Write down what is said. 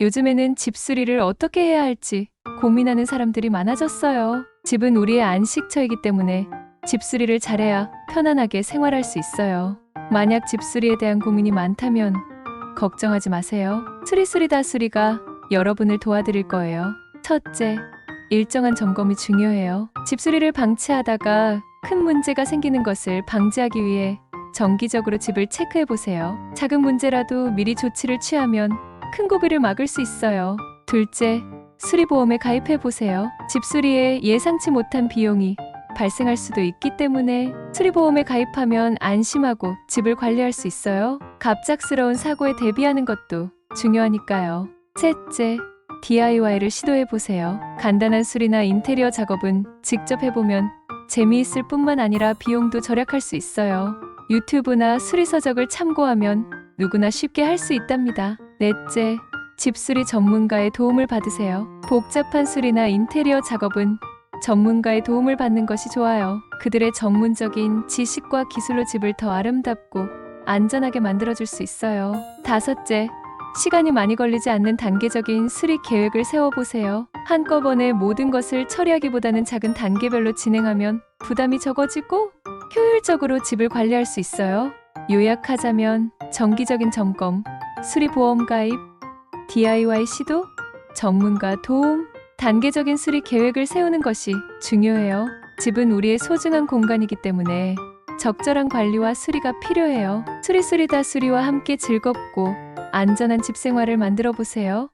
요즘에는 집 수리를 어떻게 해야 할지 고민하는 사람들이 많아졌어요. 집은 우리의 안식처이기 때문에 집 수리를 잘해야 편안하게 생활할 수 있어요. 만약 집 수리에 대한 고민이 많다면 걱정하지 마세요. 수리수리다 수리가 여러분을 도와드릴 거예요. 첫째, 일정한 점검이 중요해요. 집 수리를 방치하다가 큰 문제가 생기는 것을 방지하기 위해 정기적으로 집을 체크해 보세요. 작은 문제라도 미리 조치를 취하면 큰 고비를 막을 수 있어요. 둘째, 수리보험에 가입해 보세요. 집 수리에 예상치 못한 비용이 발생할 수도 있기 때문에 수리보험에 가입하면 안심하고 집을 관리할 수 있어요. 갑작스러운 사고에 대비하는 것도 중요하니까요. 셋째, DIY를 시도해 보세요. 간단한 수리나 인테리어 작업은 직접 해보면 재미있을 뿐만 아니라 비용도 절약할 수 있어요. 유튜브나 수리 서적을 참고하면 누구나 쉽게 할 수 있답니다. 넷째, 집수리 전문가의 도움을 받으세요. 복잡한 수리나 인테리어 작업은 전문가의 도움을 받는 것이 좋아요. 그들의 전문적인 지식과 기술로 집을 더 아름답고 안전하게 만들어줄 수 있어요. 다섯째, 시간이 많이 걸리지 않는 단계적인 수리 계획을 세워보세요. 한꺼번에 모든 것을 처리하기보다는 작은 단계별로 진행하면 부담이 적어지고 효율적으로 집을 관리할 수 있어요. 요약하자면 정기적인 점검, 수리 보험 가입, DIY 시도, 전문가 도움, 단계적인 수리 계획을 세우는 것이 중요해요. 집은 우리의 소중한 공간이기 때문에 적절한 관리와 수리가 필요해요. 수리수리다 수리와 함께 즐겁고 안전한 집 생활을 만들어 보세요.